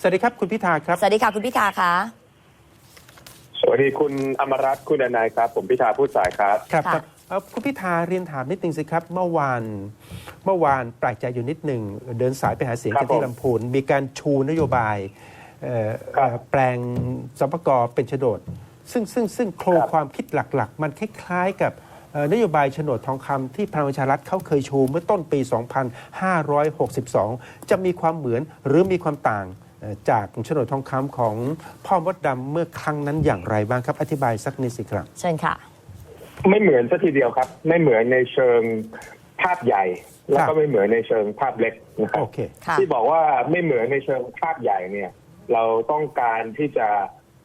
สวัสดีครับคุณพิธาครับ สวัสดีค่ะ คุณพิธาคะสวัสดีคุณอมรัตน์คุณอนายครับ ผมพิธาพูดสายครับ ครับค่ะครับเอ่อคุณพิธาเรียนถามนิดนึงสิครับ เมื่อวานเมื่อวานแปลกใจอยู่นิดหนึ่งเดินสายไปหาเสียงครักับนที่ผมลำพูนมีการชูนโยบายเอ่อครับ เอ่อแปลงสปกเป็นโฉนด ซึ่งซึ่งซึ่งโครงครับความคิดหลักๆ มันคล้ายๆกับเอ่อนโยบายโฉนดทองคำที่พลังประชารัฐเขาเคยชูเมื่อต้นปี 2562 จะมีความเหมือนหรือมีความต่างเอ่อ จากโฉนดทองคำของพ่อมดดำเมื่อครั้งนั้นอย่างไรบ้างครับ อธิบายสักนิดสิครับ เชิญค่ะ ไม่เหมือนสัทีเดียวครับ ไม่เหมือนในเชิงภาพใหญ่ แล้วครัก็บไม่เหมือนในเชิงภาพเล็กนะครับโอเคค่ะที่บอกว่าไม่เหมือนในเชิงภาพใหญ่เนี่ย เราต้องการที่จะ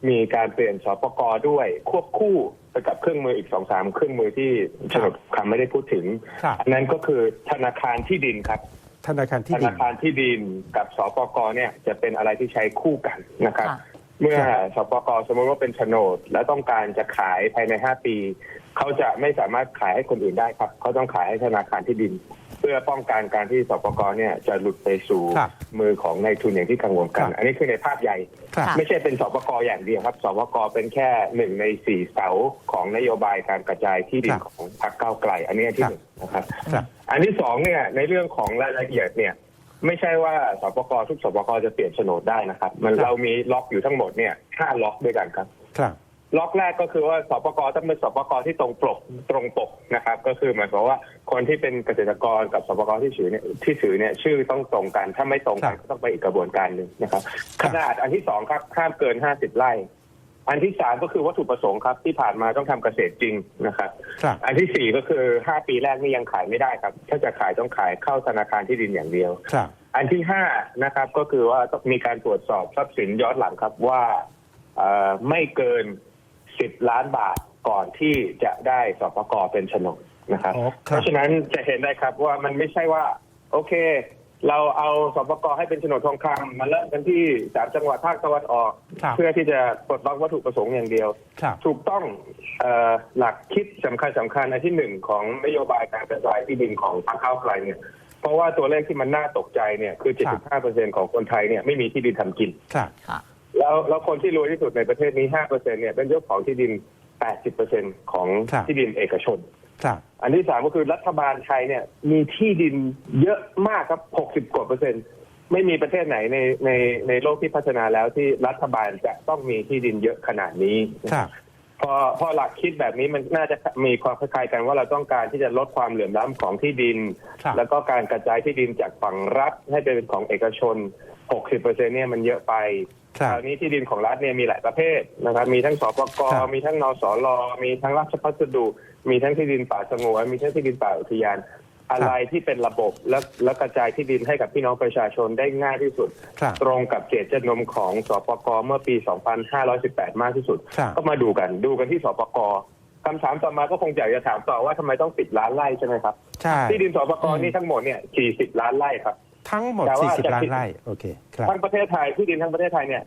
มีการเปลี่ยนสปกด้วย ควบคู่ไปกับเครื่องมืออีกสองสามเครื่องมือที่โฉนดคำไม่ได้พูดถึงครับอันนั้นก็คือธนาคารที่ดินครับ ธนาคารที่ธดินานคารที่ดินกับสปกเนี่ยจะเป็นอะไรที่ใช้คู่กันนะครับ ค่ะ เมื่อครับสปกสมมติว่าเป็นโฉนด แล้วต้องการจะขายภายใน 5 ปี เขาจะไม่สามารถขายให้คนอื่นได้ครับ เขาต้องขายให้ธนาคารที่ดิน เพื่อป้องกันการที่สปกเนี่ยจะหลุดไปสู่ครับมือของนายทุนอย่างที่กังวลกันครับอันนี้คือในภาพใหญ่ ครับค่ะไม่ใช่เป็นสปกอย่างเดียวครับ สปกเป็นแค่หนึ่งในสี่เสาของนโยบายการกระจายที่ดินครับของพรรคก้าวไกล อันนี้อันที่ครับหนึ่งนะครับ ครับ อันที่สองเนี่ยในเรื่องของรายละเอียดเนี่ย ไม่ใช่ว่าสปกทุกสปกจะเปลี่ยนโฉนดได้นะครับ มันครับ เรามีล็อกอยู่ทั้งหมดเนี่ยห้าล็อกด้วยกันครับ ครับ ล็อกแรกก็คือว่าสปกต้องเป็นสปกที่ตรงปกตรงปกนะครับ ก็คือหมายความว่าคนที่เป็นเกษตรกรกับสปกที่ถือเนี่ยที่ถือเนี่ยชื่อต้องตรงกัน ถ้าไม่ตรงกันครับก็ต้องไปอีกกระบวนการหนึ่งนะครับครัขบนาดอันที่สองครับห้ามเกินห้าสิบไร่อันที่สามก็คือวัตถุประสงค์ครับ ที่ผ่านมาต้องทำเกษตรจริงนะครับครับอันที่สี่ก็คือห้าปีแรกนี่ยังขายไม่ได้ครับ ถ้าจะขายต้องขายเข้าธนาคารที่ดินอย่างเดียวครับอันที่ห้านะครับก็คือว่าต้องมีการตรวจสอบทรัพย์สินย้อนหลังครับว่าเอ่อไม่เกิน สิบล้านบาทก่อนที่จะได้สปกเป็นโฉนดนะครับอ๋อครับ เพราะฉะนั้นจะเห็นได้ครับว่ามันไม่ใช่ว่า โอเค เราเอาสปกให้เป็นโฉนดทองคำมาเริ่มกันที่สามจังหวัดภาคตะวันออกครับเพื่อที่จะปลดล็อกวัตถุประสงค์อย่างเดียวครับถูกต้องเอ่อหลักคิดสำคัญสำคัญอันที่หนึ่งของนโยบายการกระจายที่ดินของพรรคก้าวไกลเนี่ยเพราะว่าตัวเลขที่มันน่าตกใจเนี่ยคือ 75%ของคนไทยเนี่ยไม่มีที่ดินทำกินครับค่ะ แล้วแล้วคนที่รวยที่สุดในประเทศนี้5%เนี่ยเป็นเจ้าของที่ดิน80%ของครับ ที่ดินเอกชน ครับ อันที่สามก็คือรัฐบาลไทยเนี่ยมีที่ดินเยอะมากครับ60 กว่าเปอร์เซ็นต์ไม่มีประเทศไหนในในในโลกที่พัฒนาแล้วที่รัฐบาลจะต้องมีที่ดินเยอะขนาดนี้ ครับ พอพอหลักคิดแบบนี้มันน่าจะมีความคล้ายๆกันว่าเราต้องการที่จะลดความเหลื่อมล้ำของที่ดิน ครับ แล้วก็การกระจายที่ดินจากฝั่งรัฐให้เป็นของเอกชน 60%เนี่ยมันเยอะไปครัคบราวนี้ที่ดินของรัฐเนี่ยมีหลายประเภทนะครับ มีทั้งสปกครับมีทั้งนสรมีทั้งราชพัสดุ มีทั้งที่ดินป่าสงวนมีทั้งที่ดินป่าอุทยาน อะไรที่เป็นระบบและและกระจายที่ดินให้กับพี่น้องประชาชนได้ง่ายที่สุดครับตรงกับเจตจำนงของสปกเมื่อปี 2518 มากที่สุดครับก็มาดูกันดูกันที่สปกคำถามต่อมาก็คงอยากจะถามต่อว่าทำไมต้องปิดล้านไร่ใช่ไหมครับใช่ที่ดินสปกนี่ทั้งหมดเนี่ย40ล้านไร่ครับ ทั้งหมด แต่ว่า40 จะ ล้านปิดไร่ โอเค ครับ ทั้งประเทศไทยที่ดินทั้งประเทศไทยเนี่ย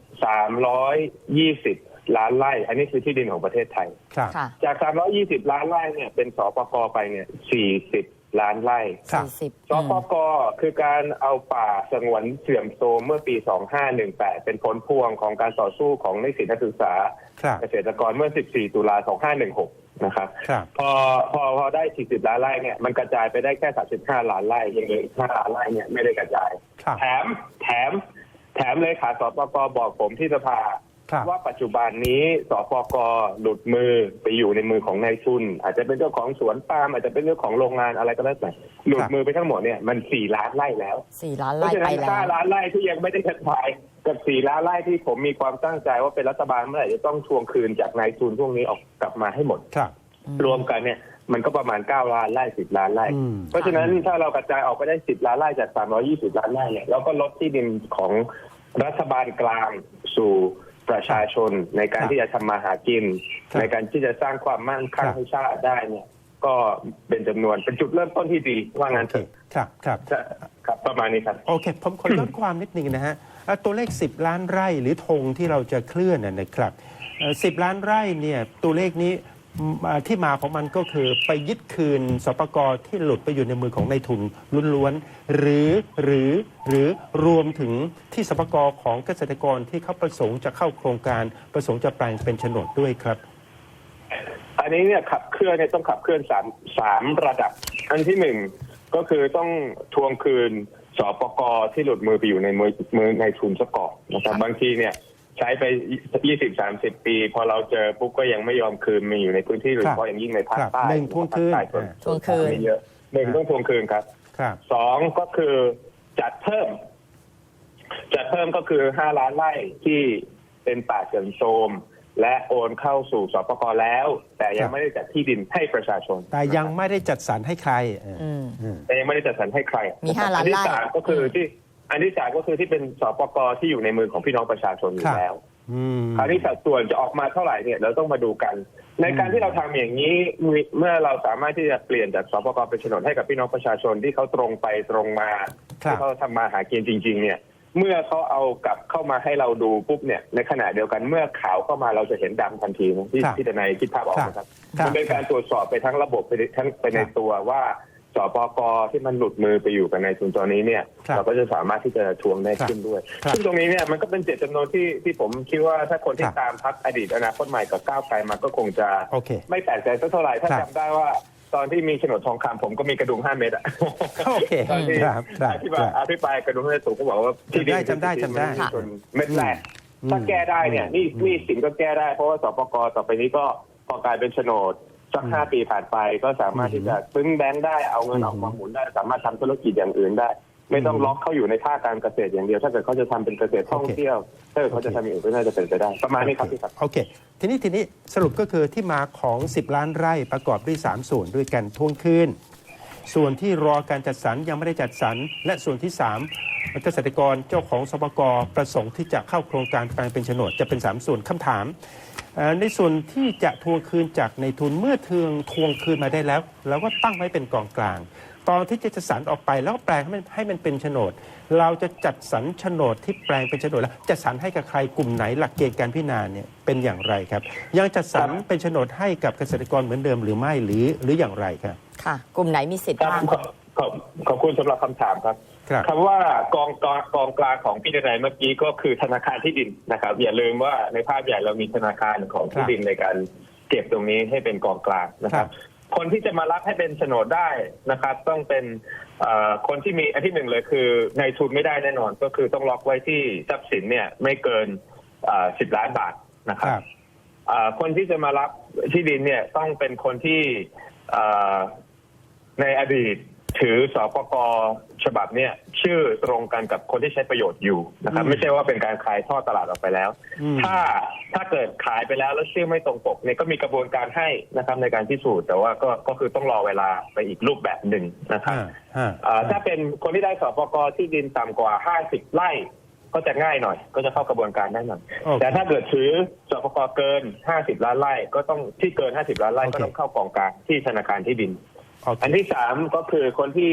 320ล้านไร่ อันนี้คือที่ดินของประเทศไทย ครับ ค่ะจาก 320 ล้านไร่เนี่ยเป็นสปกไปเนี่ย 40 ล้านไร่ ครับ สี่สิบสปกคือการเอาป่าสงวนเสื่อมโทรมเมื่อปี 2518 เป็นผลพวงของการต่อสู้ของนิสิตนักศึกษา ครับ เกษตรกรเมื่อ 14 ตุลา 2516 นะครับครับพอพอพอได้ 40 ล้านไร่เนี่ยมันกระจายไปได้แค่ 35 ล้านไร่ยังเหลืออีก5ล้านไร่เนี่ยไม่ได้กระจายครับแถมแถม แถมเลยขาสปกบอกผมที่สภาครับ ว่าปัจจุบันนี้สปกหลุดมือไปอยู่ในมือของนายทุน อาจจะเป็นเจ้าของสวนปาล์มอาจจะเป็นเจ้าของโรงงานอะไรก็แล้วแต่หลุดมือไปทั้งหมดเนี่ยมัน4ล้านไร่แล้วสี่ล้านเพไร่ราะฉะไปนั้นแล้วห้าล้านไร่ที่ยังไม่ได้กระจายกับสี่ล้านไร่ที่ผมมีความตั้งใจว่าเป็นรัฐบาลเมื่อไหร่จะต้องทวงคืนจากนายทุนพวกนี้ออกกลับมาให้หมดครับรวมกันเนี่ยมันก็ประมาณ 9 ล้านไร่10 ล้านไร่อืมเพราะฉะนั้นถ้าเรากระจายออกไปได้ 10 ล้านไร่จาก 320 ล้านไร่เนี่ยเราก็ลดที่ดินของรัฐบาลกลางสู่ ประชาชนในการครับที่จะทำมาหากินครับในการที่จะสร้างความมั่งคั่งครับให้ชาติได้เนี่ย ก็เป็นจำนวนเป็นจุดเริ่มต้นที่ดีว่างั้นโอเถเคอะครับครับจะครับประมาณนี้ครับโอเค ผมขอย้อนความนิดนึงนะฮะเอ่อตัวเลข 10 ล้านไร่หรือธงที่เราจะเคลื่อนนะนะครับเอ่อ10 ล้านไร่เนี่ยตัวเลขนี้อ่า ที่มาของมันก็คือไปยึดคืนสปกรที่หลุดไปอยู่ในมือของนายทุนล้วนๆหรือหรือหรือรวมถึงที่สปกรของเกษตรกรที่เขาประสงค์จะเข้าโครงการประสงค์จะแปลงเป็นโฉนดด้วยครับ อันนี้เนี่ยขับเคลื่อนเนี่ยต้องขับเคลื่อนสามสามระดับ อันที่หนึ่งก็คือต้องทวงคืนสปกรที่หลุดมือไปอยู่ในมือมือในทุนซะก่อนะครับบางทีเนี่ย ใช้ไปยี่สิบสามสิบปี พอเราเจอปุ๊บก็ยังไม่ยอมคืนมาอยู่ในพื้นที่โดยเฉพาะอย่างยิ่งในภาคครับใต้หนึ่งทวงคืนภาคใต้อ่าทวงคืนไม่เยอะหนึ่งต้องทวงคืนครับครับสองก็คือจัดเพิ่ม จัดเพิ่มก็คือห้าล้านไร่ที่เป็นป่าเสื่อมโทรมและโอนเข้าสู่สปกแล้ว แต่ยัครังบไม่ได้จัดที่ดินให้ประชาชน แต่ยังไม่ได้จัดสรรให้ใครเอออืมอืมแต่ยังไม่ได้จัดสรรให้ใครมีห้าล้านอัที่ไร่สามก็คือที่ อันที่สามก็คือที่เป็นสปกที่อยู่ในมือของพี่น้องประชาชนอครัยู่บแล้ว อืม คราวนี้สัดส่วนจะออกมาเท่าไหร่เนี่ยเราต้องมาดูกัน ในการที่เราทำอย่างนี้มีเมื่อเราสามารถที่จะเปลี่ยนจากสปกเป็นโฉนดให้กับพี่น้องประชาชนที่เขาตรงไปตรงมาครับ ที่เขาทำมาหากินจริง ๆ เนี่ย เมื่อเขาเอากลับเข้ามาให้เราดูปุ๊บเนี่ยในขณะเดียวกันเมื่อข่าวเข้ามาเราจะเห็นดำทันทีนะที่ครับที่ทนายคิดภาพออกนะครับครับมันเป็นการตรวจสอบไปทั้งระบบไปทั้งไปในครับตัวว่า สปกที่มันหลุดมือไปอยู่กับในทุนตัวนี้เนี่ย ครับเราก็จะสามารถที่จะทวงได้ครับขึ้นด้วย ครับซึ่งตรงนี้เนี่ยมันก็เป็นเจตจำนงที่ที่ผมคิดว่าถ้าคนที่ครับตามพักอดีตอนาคตใหม่กับก้าวไกลมาก็คงจะโอเคไม่แปลกใจสักเท่าไหร่ถ้าครับ จำได้ว่า ตอนที่มีโฉนดทองคำผมก็มีกระดุมห้าเม็ดอะโอเคตอนที่ครับครับอธิบายครับอธิบายกระดุมห้าเม็ดสูงก็บอกว่าที่จำได้จำได้จำได้ส่วนเม็ดแรกอืมถ้าแก้ได้เนี่ยนี่นี่สินก็แก้ได้เพราะว่าสปกต่อไปนี้ก็พอกลายเป็นโฉนด สักห้าปีผ่านไปก็สามารถที่จะซื้อแบงค์ได้เอาเงินออกมาหมุนได้ สามารถทำธุรกิจอย่างอื่นได้ ไม่ต้องล็อกเข้าอยู่ในภาคการเกษตรอย่างเดียว ถ้าเกิดเขาจะทำเป็นเกษตรท่องเที่ยวถ้าเกิดเขาจะทำอย่างอื่นก็น่าจะเป็นไปได้ ประมาณนี้ครับพี่ครับโอเค ทีนี้ทีนี้สรุปก็คือที่มาของ 10 ล้านไร่ประกอบด้วย 3 ส่วนด้วยกันทวงคืนส่วนที่รอการจัดสรรยังไม่ได้จัดสรรและส่วนที่3เกษตรกรเจ้าของสปกประสงค์ที่จะเข้าโครงการแปลงเป็นโฉนดจะเป็น 3 ส่วนคำถามเอ่อ ในส่วนที่จะทวงคืนจากในทุนเมื่อเทืองทวงคืนมาได้แล้วเราก็ตั้งไว้เป็นกองกลาง ตอนที่จะจัดสรรออกไปแล้วก็แปลงให้มันให้มันเป็นโฉนด เราจะจัดสรรโฉนดที่แปลงเป็นโฉนดแล้วจัดสรรให้กับใครกลุ่มไหนหลักเกณฑ์การพิจารณาเนี่ยเป็นอย่างไรครับ ยังจัดสรรเป็นโฉนดให้กับเกษตรกรเหมือนเดิมหรือไม่หรือหรืออย่างไรครับค่ะ กลุ่มไหนมีสิทธิ์ครับบ้างขอบขอบขอบคุณสำหรับคำถามครับ ครับคำว่ากองกองกองกลางของพี่ดนายเมื่อกี้ก็คือธนาคารที่ดินนะครับ อย่าลืมว่าในภาพใหญ่เรามีธนาคารของที่ดินในการเก็บตรงนี้ให้เป็นกองกลางนะครับ คนที่จะมารับให้เป็นโฉนดได้นะครับ ต้องเป็นเอ่อคนที่มีอันที่หนึ่งเลยคือในทุนไม่ได้แน่นอน ก็คือต้องล็อกไว้ที่ทรัพย์สินเนี่ยไม่เกินสิบล้านบาทนะคครับรับเอ่อคนที่จะมารับที่ดินเนี่ยต้องเป็นคนที่เอ่อในอดีต ถือสปกฉบับเนี่ยชื่อตรงกันกับคนที่ใช้ประโยชน์อยู่นะครับอืมไม่ใช่ว่าเป็นการขายทอดตลาดออกไปแล้วอืมถ้าถ้าเกิดขายไปแล้วแล้วชื่อไม่ตรงปกเนี่ยก็มีกระบวนการให้นะครับในการพิสูจน์แต่ว่าก็ก็คือต้องรอเวลาไปอีกรูปแบบหนึ่งนะครับฮะฮะเอ่อถ้าเป็นคนที่ได้สปกที่ดินต่ำกว่า 50 ไร่ก็จะง่ายหน่อย ก็จะเข้ากระบวนการได้หน่อยโอเคแต่ถ้าเกิดถือสปกเกิน 50 ล้านไร่ก็ต้องที่เกิน 50 ล้านไร่โอเคก็ต้องเข้ากองกลางที่ธนาคารที่ดินโอเคอันที่สามก็คือคนที่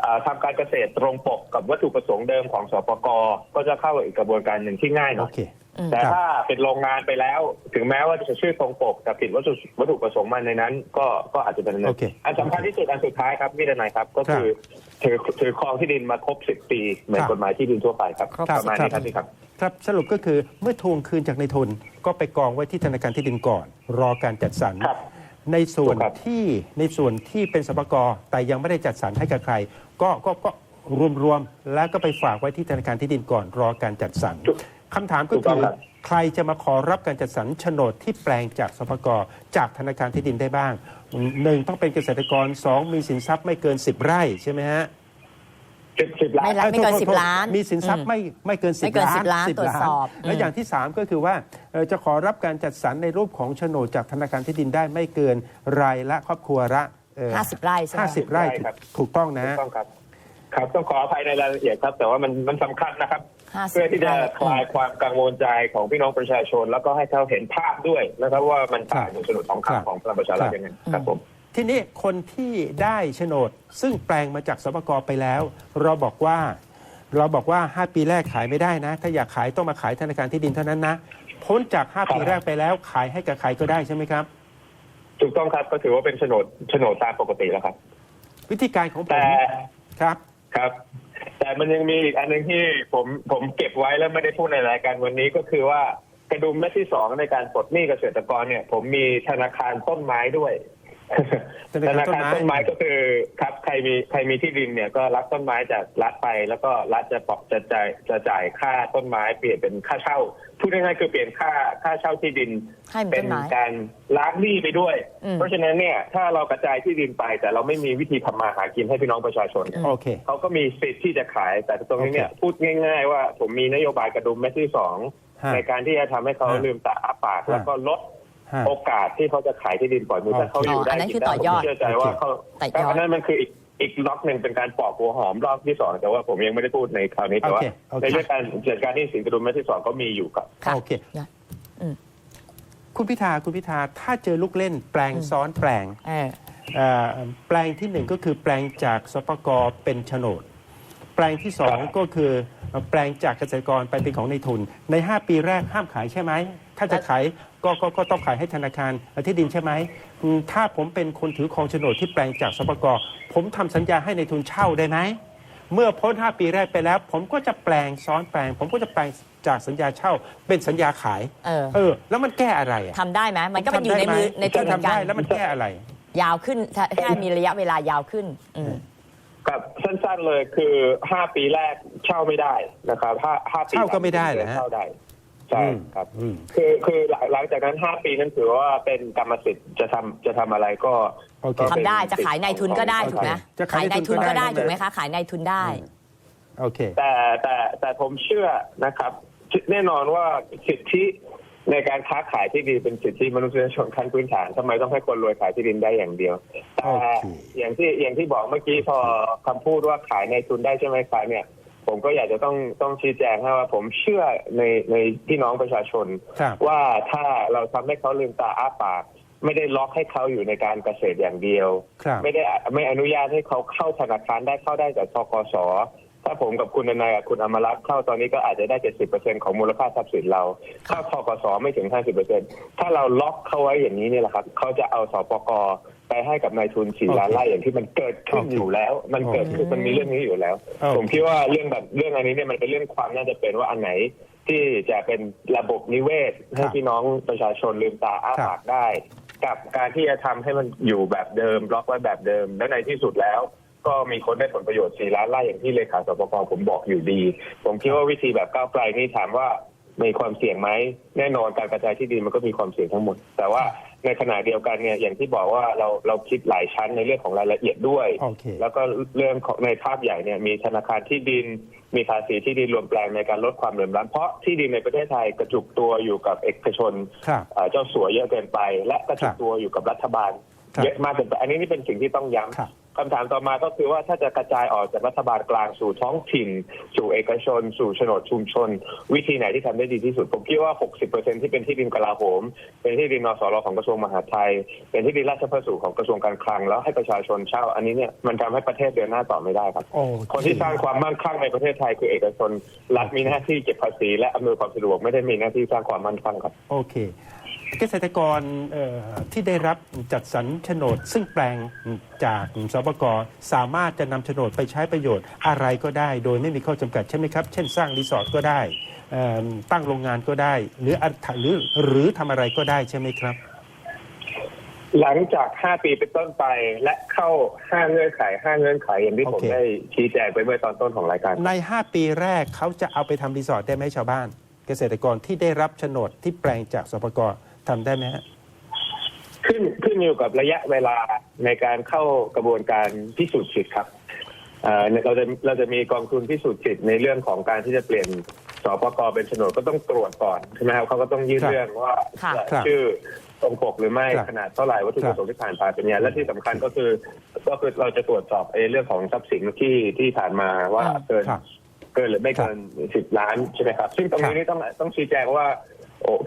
เอ่อทำการเกษตรตรงปกกับวัตถุประสงค์เดิมของสปกก็จะเข้าอีกกระบวนการหนึ่งที่ง่ายหโอน่อยเคอืมแต่ครับถ้าเป็นโรงงานไปแล้ว ถึงแม้ว่าจะชื่อตรงปกแต่ผิดวัตถุวัตถุประสงค์มันในนั้น ก็ก็อาจจะเป็นโอเคอันสำคัญที่สุดอันสุดท้ายครับพี่ดนายครับ ก็คือถือถือครองที่ดินมาครบสิบปี เหมือนครับกฎหมายที่ดินทั่วไปครับครบประมาณนี้ครับพี่ครับครับสรุปก็คือเมื่อทวงคืนจากในทุนก็ไปกองไว้ที่ธนาคารที่ดินก่อน รอการจัดสรรครับ ในส่วนถูกครับ ที่ในส่วนที่เป็นสปกแต่ยังไม่ได้จัดสรรให้กับใคร ก็ก็ก็รวมๆแล้วก็ไปฝากไว้ที่ธนาคารที่ดินก่อนรอการจัดสรร ถูก คำถามก็ถูกต้คือองครับ ใครจะมาขอรับการจัดสรรโฉนดที่แปลงจากสปกจากธนาคารที่ดินได้บ้างหนึ่งต้องเป็นเกษตรกรสองมีสินทรัพย์ไม่เกิน 10 ไร่ใช่ไหมฮะ สิบสิบล้านไม่ละไม่เกินอ้ยโทษ10โทษล้านมีสินทรัพอืย์มไม่ไม่เกินไม่10เกินล้าน10ล้าน10ตรวจสอบและอืม อย่างที่ 3 ก็คือว่าเอ่อจะขอรับการจัดสรรในรูปของโฉนดจากธนาคารที่ดินได้ไม่เกินรายละครอบครัวละเอ่อห้าสิบไร่ใช่ไหม ห้าสิบไร่ใช่ครับถูกต้องนะถูกต้องครับครับต้องขออภัยในรายละเอียดครับ แต่ว่ามันมันสำคัญนะครับห้าสิบเพื่อที่จะไร่คลายความกังวลใจของพี่น้องประชาชน แล้วก็ให้เขาเห็นภาพด้วยนะครับว่ามันต่างจากโฉนดทองครับคำของพลังประชารัฐครับยังไงครับผม ทีนี้คนที่ได้โฉนด ซึ่งแปลงมาจากสปกไปแล้ว เราบอกว่า เราบอกว่า 5 ปีแรกขายไม่ได้นะ ถ้าอยากขายต้องมาขายธนาคารที่ดินเท่านั้นนะ พ้นจาก 5 ปีแรกไปแล้ว ขายให้กับใครก็ได้ใช่ไหมครับ ถูกต้องครับก็ถือว่าเป็นโฉนดโฉนดตามปกติแล้วครับ วิธีการของผมแต่ครับครับ แต่มันยังมีอีกอันหนึ่งที่ผมผมเก็บไว้แล้วไม่ได้พูดในรายการวันนี้ก็คือว่ากระดุมเม็ดที่สองในการปลดหนี้เกษตรกรเนี่ย ผมมีธนาคารต้นไม้ด้วย ธนาคารต้นไม้ก็คือครับใครมีใครมีที่ดินเนี่ยก็รับต้นไม้จากรัฐไป แล้วก็รัฐจะปรับจะจ่ายจะจ่ายค่าต้นไม้เปลี่ยนเป็นค่าเช่าพูดง่ายๆคือเปลี่ยนค่าค่าเช่าที่ดินให้เป็นเป็ต้นนไม้การล้างหนี้ไปด้วยอืมเพราะฉะนั้นเนี่ยถ้าเรากระจายที่ดินไป แต่เราไม่มีวิธีทำมาหากินให้พี่น้องประชาชนโอเคเขาก็มีสิทธิ์ที่จะขาย แต่ตรงนี้เนี่ยโอเคพูดง่าย ๆ ว่าผมมีนโยบายกระดุมเม็ดที่สองฮะในการที่จะทำให้เขาฮะลืมตาอ้าปากฮะแล้วก็ลดฮะ โอกาสที่เขาจะขายที่ดินปล่อยมือโอเคถ้าเขาอยู่ได้อ๋ออันนั้นคือกิได้ต่อยอดผมเชื่อใจว่าเขาต่อยอดอันนั้นมันคืออีกอีกล็อกหนึ่งเป็นการปอกหัวหอมรอบที่สองแต่ว่าผมยังไม่ได้พูดในคราวนี้แต่ว่าโอเคโอเคในเรื่องการจัดการหที่สินกระดุมเม็ดที่สองก็มีอยู่ครับค่ะโอเคนะคุณพิธาคุณพิธาถ้าเจอลูกเล่นแปลงซ้อนแปลงเออเอ่อแปลงที่หนึ่งก็คือแปลงจากสปกเป็นโฉนด แปลงที่สองก็คือแปลงจากเกษตรกรไปเป็นของในทุน ใน 5 ปีแรกห้ามขายใช่ไหม ถ้าจะขาย ก็ก็ก็ต้องขายให้ธนาคารที่ดินใช่ไหมอืมถ้าผมเป็นคนถือครองโฉนดที่แปลงจากสปกผมทำสัญญาให้ในทุนเช่าได้ไหมเมื่อพ้น 5 ปีแรกไปแล้ว ผมก็จะแปลงซ้อนแปลง ผมก็จะแปลงจากสัญญาเช่า เป็นสัญญาขายเออ เออ แล้วมันแก้อะไรอะทำได้ไหมมันก็เป็นอยู่ในมือในถ้าทุนเหมือนทำกัได้นแล้วมันแก้อะไร ยาวขึ้นถ้าแค่มีระยะเวลายาวขึ้นอืม กับสั้นๆเลยคือ 5 ปีแรกเช่าไม่ได้นะครับ5 5ปีเช่าก็ไม่ได้เหรอฮะ เช่าได้ ใช่อืมครับอืมคือคือหลังหลังจากนั้น5ปีนั้นถือว่าเป็นกรรมสิทธิ์จะทำจะทำอะไรก็โอเคก็ทำเป็นได้จะขายในทุนก็ได้ถูกไหมจะขาขายยในในทุทุนนก็ก็ได้ได้ถูกไหมคะขายในทุนได้โอเค แต่แต่แต่ผมเชื่อนะครับ แน่นอนว่าสิทธิในการค้าขายที่ดินเป็นสิทธิมนุษยชนขั้นพื้นฐานทำไมต้องให้คนรวยขายที่ดินได้อย่างเดียวแต่โอเคอย่างที่อย่างที่บอกเมื่อกี้พอคำพูดว่าขายในทุนได้ใช่ไหมคะเนี่ย ผมก็อยากจะต้องต้องชี้แจงให้ว่าผมเชื่อในในพี่น้องประชาชน ครับ ว่าถ้าเราทำให้เขาลืมตาอ้าปาก ไม่ได้ล็อกให้เขาอยู่ในการเกษตรอย่างเดียว ครับ ไม่ได้ไม่อนุญาตให้เขาเข้าธนาคารได้เข้าได้จากทกสถ้าผมกับคุณนายกับคุณอมรัตน์เข้าตอนนี้ก็อาจจะได้70%ของมูลค่าทรัพย์สินเราเข้าทกสไม่ถึง50%ถ้าเราล็อกเขาไว้อย่างนี้เนี่ยแหละครับเขาจะเอาสปกไป ให้กับนายทุนสี่โอเคล้านไร่อย่างที่มันเกิดขึ้นโอเคอยู่แล้ว มันเกิดขึ้นโอเคมันมีเรื่องนี้อยู่แล้วโอเคผมคิดว่าเรื่องแบบเรื่องอันนี้เนี่ยมันเป็นเรื่องความน่าจะเป็นว่าอันไหนที่จะเป็นระบบนิเวศให้พี่น้องประชาชนลืมตาอ้าปากได้ กับการที่จะทำให้มันอยู่แบบเดิมล็อกไว้แบบเดิม และในที่สุดแล้ว ก็มีคนได้ผลประโยชน์4ล้านไร่อย่างที่เลขาสปกผมบอกอยู่ดี ผมคิดว่าวิธีแบบก้าวไกลนี่ถามว่ามีความเสี่ยงไหมแน่นอนการกระจายที่ดินมันก็มีความเสี่ยงทั้งหมด แต่ว่า ในขณะเดียวกันเนี่ยอย่างที่บอกว่าเราเราคิดหลายชั้นในเรื่องของรายละเอียดด้วย โอเค แล้วก็เรื่องของในภาพใหญ่เนี่ยมีธนาคารที่ดิน มีภาษีที่ดินรวมแปลงในการลดความเหลื่อมล้ำเพราะที่ดินในประเทศไทยกระจุกตัวอยู่กับเอกชนครับ เอ่อเจ้าสัวเยอะเกินไป และกระจุคกรับตัวอยู่กับรัฐบาล ครับเยอะมากเกินไป อันนี้นี่เป็นสิ่งที่ต้องย้ครับำ คำถามต่อมาก็คือว่าถ้าจะกระจายออกจากรัฐบาลกลางสู่ท้องถิ่น สู่เอกชน สู่โฉนดชุมชน วิธีไหนที่ทำได้ดีที่สุด ผมคิดว่า 60%ที่เป็นที่ดินกลาโหม เป็นที่ดินนสรของกระทรวงมหาดไทย เป็นที่ดินราชพัสดุของกระทรวงการคลัง แล้วให้ประชาชนเช่า อันนี้เนี่ยมันทำให้ประเทศเดินหน้าต่อไม่ได้ครับ คนที่สร้างความมั่งคั่งในประเทศไทยคือเอกชนรัฐมีหน้าที่เก็บภาษีและอำนวยความสะดวกไม่ได้มีหน้าที่สร้างความมั่นคงครับโอเค เกษตรกรเอ่อที่ได้รับจัดสรรโฉนด ซึ่งแปลงจากสปกสามารถจะนำโฉนดไปใช้ประโยชน์อะไรก็ได้ โดยไม่มีข้อจำกัดใช่ไหมครับ เช่นสร้างรีสอร์ทก็ได้เอ่อตั้งโรงงานก็ได้ หรืออัหรือหรือทำอะไรก็ได้ใช่ไหมครับ หลังจาก 5 ปีเป็นต้นไปและเข้า 5 เงื่อนไข 5 เงื่อนไขอย่างที่ผมโอเคได้ชี้แจงไปเมื่อตอนต้นของรายการ ใน 5 ปีแรกเขาจะเอาไปทำรีสอร์ทได้ไหมชาวบ้าน เกษตรกรที่ได้รับโฉนดที่แปลงจากสปก ทำได้ไหมฮะขึ้นขึ้นอยู่กับระยะเวลาในการเข้ากระบวนการพิสูจน์สิทธิ์ครับเอ่อเราจะเราจะมีกองทุนพิสูจน์สิทธิ์ในเรื่องของการที่จะเปลี่ยนสปกเป็นโฉนดก็ต้องตรวจก่อนใช่ไหมครับเขาก็ต้องยื่นครับเรื่องว่าค่ะครับชื่อตรงปกหรือไม่ครับขนาดเท่าไหร่วัตถุประสงค์ที่ผ่านผ่านเป็นยังไงและที่สำคัญก็คือก็คือเราจะตรวจสอบไอ้เรื่องของทรัพย์สินที่ที่ผ่านมาว่าอืมเกินครับเกินหรือไม่เกินสิบล้านใช่ไหมครับ ซึ่งตรงครันี้บนี่ต้องต้องชี้แจงว่าโอ้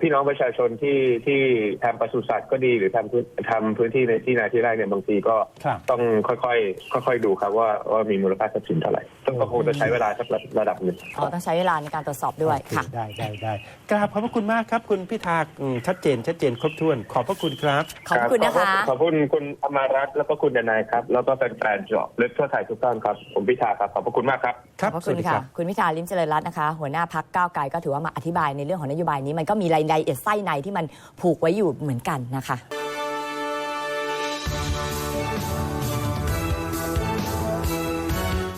พี่น้องประชาชนที่ที่ทำปศุสัตว์ก็ดีหรือทำพื้นทำพื้นที่ในที่นาที่ไร่เนี่ยบางทีก็ครับต้องค่อยๆค่อยๆดูครับว่าว่ามีมูลค่าทรัพย์สินเท่าไหร่ซึ่งก็คงจะใช้เวลาสักระดับหนึ่งอ๋อต้องใช้เวลาในการตรวจสอบด้วยโอเคค่ะ ได้ได้ได้กราบขอบพระคุณมากครับคุณพิธาอืมชัดเจน ชัดเจนครบถ้วน ขอบพระคุณครับ ขอบคุณนะคะ ขอบคุณคุณอมารัตน์แล้วก็คุณดนายครับ แล้วก็แฟนๆเจาะลึกทั่วไทยทุกท่านครับ ผมพิธาครับ ขอบพระคุณมากครับ ครัขบอบพระสคุวัณสดีคค่ะ รับ คุณพิธาลิมเจริญรัตน์นะคะ หัวหน้าพักก้าวไกลก็ถือว่ามาอธิบายในเรื่องของนโยบายนี้มันก็มีรายละเอียดไส้ในที่มันผูกไว้อยู่เหมือนกันนะคะ